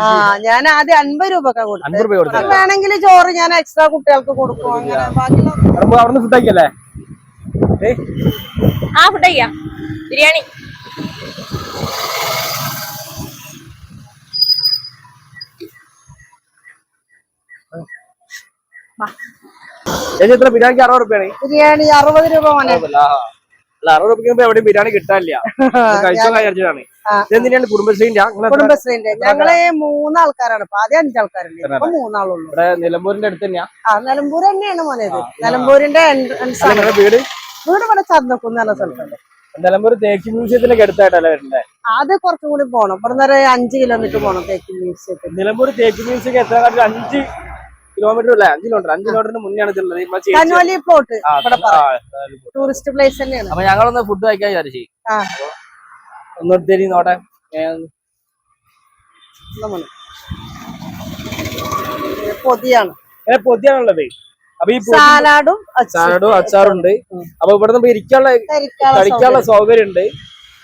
ആ ഞാൻ ആദ്യം അൻപത് രൂപ കൊടുത്തു വേണമെങ്കിൽ ചോറ് ഞാൻ എക്സ്ട്രാ കുട്ടികൾക്ക് കൊടുക്കും അങ്ങനെ ഫുഡ് ആക്കിയല്ലേ? ആ ഫുഡ് ബിരിയാണി. ബിരിയാണിക്ക് അറുപത് രൂപയാണ് ബിരിയാണി അറുപത് രൂപ അറുപത് രൂപ എവിടെയും ബിരിയാണി കിട്ടാനില്ല. കഴിച്ചോ ആ. ഇതെന്തിനാണ് കുടുംബശ്രീന്റെ? കുടുംബശ്രീന്റെ. ഞങ്ങൾ മൂന്നാൾക്കാരാണ്. ഇപ്പൊ ആദ്യം അഞ്ചാൾക്കാരുണ്ട് ഇപ്പൊ മൂന്നാളുള്ളൂ. ഇവിടെ നിലമ്പൂരിന്റെ അടുത്ത് തന്നെയാ? ആ നിലമ്പൂർ തന്നെയാണ് മോനേത് നിലമ്പൂരിന്റെ എൻട്രൻസ് ആണ് വീട്? വീട് ഇവിടെ ചന്തക്കുന്ന് സ്ഥലത്തുണ്ട്. നിലമ്പൂർ തേക്ക് മ്യൂസിയത്തിലേക്ക് അടുത്തായിട്ടല്ലേ വരണ്ടേ അത് കുറച്ചും കൂടി പോണം. ഇവിടെ നിന്ന് ഒരു അഞ്ച് കിലോമീറ്റർ പോണം തേക്ക് മ്യൂസിയത്തിൽ. നിലമ്പൂർ തേക്ക് മ്യൂസിയം എത്ര കാട്ടിൽ അഞ്ച് കിലോമീറ്റർ അല്ലേ? അഞ്ച് കിലോമീറ്റർ. അഞ്ച് കിലോമീറ്ററിന് മുന്നെയാണ് ഇതുള്ളത് കനോലി പ്ലോട്ട് ടൂറിസ്റ്റ് പ്ലേസ് തന്നെയാണ്. അപ്പൊ ഞങ്ങളൊന്ന് ഫുഡ് കഴിക്കാൻ വിചാരിച്ചു. മോനെ. ഇത് പൊതിയാണ്. പൊതിയാണുള്ളത്. അപ്പൊ ഈ സാലാഡും സാലാഡും അച്ചാറും. അച്ചാറുണ്ട്. അപ്പൊ ഇവിടെ നിന്ന് ഇരിക്കാനുള്ള കഴിക്കാനുള്ള സൗകര്യം. ഉണ്ട്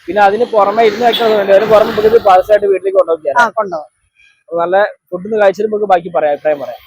പിന്നെ അതിന് പുറമെ ഇരുന്ന് കഴിക്കാൻ അതിന് പുറമെ നമുക്ക് പാഴ്സലായിട്ട് വീട്ടിലേക്ക് കൊണ്ടുപോകാം നല്ല ഫുഡ് കഴിച്ചിട്ട് നമുക്ക് ബാക്കി പറയാം. അഭിപ്രായം പറയാം.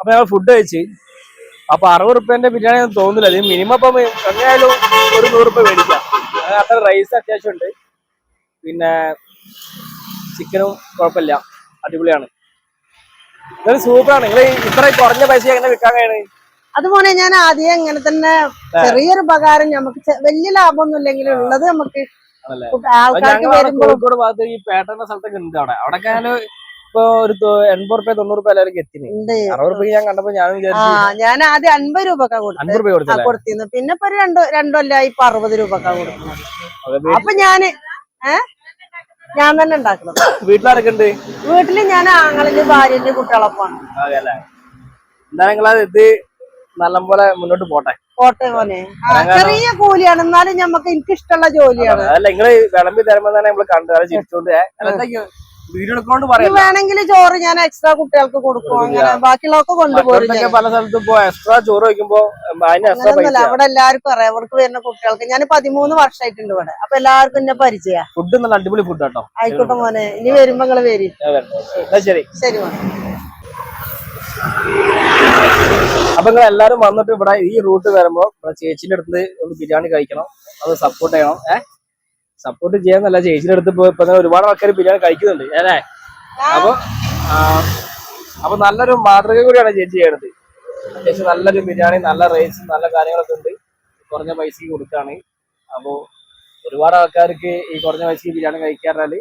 അപ്പൊ ഞങ്ങൾ ഫുഡ് കഴിച്ച്. അപ്പൊ അറുപത് റുപ്യന്റെ ബിരിയാണി ഒന്നും തോന്നില്ല ഇത് മിനിമം ഇപ്പം എങ്ങനെയായാലും ഒരു നൂറ് റുപ്യ മേടിക്കാം. അത് അത്ര റൈസ് അത്യാവശ്യം ഉണ്ട്. പിന്നെ ചിക്കനും കുഴപ്പമില്ല. അടിപൊളിയാണ്. ഇതൊരു സൂപ്പറാണ് നിങ്ങൾ ഇത്ര കുറഞ്ഞ പൈസ എങ്ങനെ വിൽക്കാൻ കഴിയണേ? അതുപോലെ ഞാൻ ആദ്യം ഇങ്ങനെ തന്നെ ചെറിയൊരു ഉപകാരം നമുക്ക് വലിയ ലാഭമൊന്നും ഇല്ലെങ്കിലും ഉള്ളത് നമുക്ക് ആൾക്കാർക്ക് ഞങ്ങൾ വരുമ്പോൾ കോഴിക്കോട് ഭാഗത്ത് ഈ പേട്ടന്റെ സ്ഥലത്തൊക്കെ ഉണ്ട് അവിടെ. അവിടെ ഇപ്പൊ ഒരു എൺപത് റുപ്യ തൊണ്ണൂറ് റുപ്യ എല്ലാവരും എത്തിന് ഉണ്ട്. അറുപത് റുപ്യ ഞാൻ കണ്ടപ്പോ ഞാൻ വിചാരിച്ചു ഞാൻ ആദ്യം അൻപത് രൂപ കൊടുത്തു അൻപത് രൂപ കൊടുത്തു കൊടുത്തല്ലേ കൊടുത്തിരുന്നു. പിന്നെ ഇപ്പൊ രണ്ടു രണ്ടൊല്ലായി ഇപ്പൊ അറുപത് രൂപ കൊടുക്കുന്നത്. അപ്പൊ ഞാൻ ഞാൻ തന്നെ ഉണ്ടാക്കണം. വീട്ടിലാരൊക്കെ ഉണ്ട്? വീട്ടിൽ ഞാൻ ആങ്ങളിന്റെ ഭാര്യന്റെ കുട്ടികളൊപ്പാണ്. എന്താ നിങ്ങളത് ഇത് നല്ലപോലെ മുന്നോട്ട് പോട്ടെ. കോട്ടെ മോനെ. ചെറിയ കൂലിയാണ്. എന്നാലും ഞമ്മക്ക് എനിക്ക് ഇഷ്ടമുള്ള ജോലിയാണ് അതല്ല നിങ്ങൾ വിളമ്പി തരുമ്പോ തന്നെ നമ്മൾ കണ്ടു അത് ചിരിച്ചോണ്ട് അല്ല, വേണമെങ്കിൽ ചോറ് ഞാൻ എക്സ്ട്രാ കുട്ടികൾക്ക് കൊടുക്കും. അങ്ങനെ ബാക്കിയുള്ളതൊക്കെ കൊണ്ടുപോകും പല സ്ഥലത്തും എക്സ്ട്രാ ചോറ് വയ്ക്കുമ്പോ പൈസ അവിടെ എല്ലാവർക്കും അറിയാം. അവർക്ക് വരുന്ന കുട്ടികൾക്ക്. ഞാൻ പതിമൂന്ന് വർഷമായിട്ടുണ്ട് ഇവിടെ. അപ്പൊ എല്ലാവർക്കും എന്നെ പരിചയ. ഫുഡ് നല്ല അടിപൊളി ഫുഡ് കേട്ടോ ആയിക്കോട്ടെ മോനെ. ഇനി വരുമ്പോ നിങ്ങൾ വരും. ശരി മോനെ. അപ്പൊ നിങ്ങൾ എല്ലാരും വന്നിട്ട് ഇവിടെ ഈ റൂട്ട് വരുമ്പോ ഇവിടെ ചേച്ചിന്റെ അടുത്ത് ഒന്ന് ബിരിയാണി കഴിക്കണം. അത് സപ്പോർട്ട് ചെയ്യണം. ഏഹ് സപ്പോർട്ട് ചെയ്യാന്നല്ല ചേച്ചിയുടെ അടുത്ത് ഇപ്പൊ ഇപ്പൊ ഒരുപാട് ആൾക്കാർ ബിരിയാണി കഴിക്കുന്നുണ്ട്. അല്ലേ? അപ്പൊ അപ്പൊ നല്ലൊരു മാതൃക കൂടിയാണ് ചേച്ചി ചെയ്യണത്. ചേച്ചി നല്ലൊരു ബിരിയാണി നല്ല റേസും നല്ല കാര്യങ്ങളൊക്കെ ഉണ്ട്. കുറഞ്ഞ പൈസക്ക് കൊടുക്കാണ്. അപ്പോ ഒരുപാട് ആൾക്കാർക്ക് ഈ കുറഞ്ഞ പൈസക്ക് ബിരിയാണി കഴിക്കാറാൽ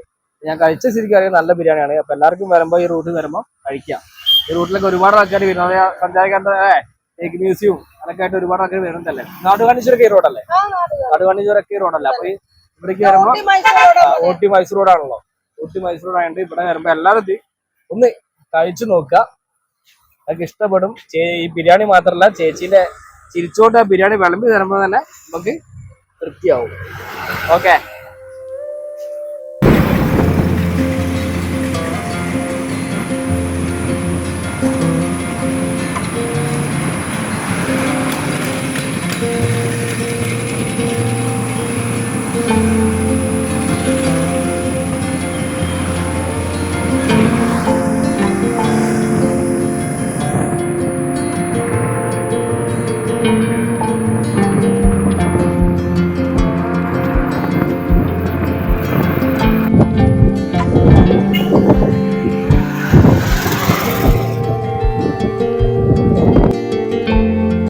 ഞാൻ കഴിച്ച സ്ഥിതിക്ക് അറിയാം നല്ല ബിരിയാണിയാണ്. അപ്പൊ എല്ലാവർക്കും വരുമ്പോ ഈ റൂട്ട് വരുമ്പോ കഴിക്കാം. ഈ റൂട്ടിലൊക്കെ ഒരുപാട് ആൾക്കാർ വിനോദസഞ്ചാരികളുടെ തേക്ക് മ്യൂസിയവും അതൊക്കെ ആയിട്ട് ഒരുപാട് ആൾക്കാർ വരുന്നുണ്ടല്ലേ? നാടുകാണീശ്വരൊക്കെ ഈ റോഡല്ലേ നാടുകാണീശ്വരൊക്കെ ഈ റോഡല്ലേ അപ്പൊ ഇവിടേക്ക് വരുമ്പോ ഊട്ടി മൈസൂർ റോഡാണല്ലോ ഊട്ടി മൈസൂർ റോഡായിട്ട് ഇവിടെ വരുമ്പോ എല്ലാവരും ഒന്ന് കഴിച്ചു നോക്കുക. അതൊക്കെ ഇഷ്ടപ്പെടും. ഈ ബിരിയാണി മാത്രല്ല ചേച്ചീന്റെ ചിരിച്ചോട്ട് ആ ബിരിയാണി വിളമ്പി തരുമ്പോ തന്നെ നമുക്ക് തൃപ്തിയാവും. ഓക്കെ.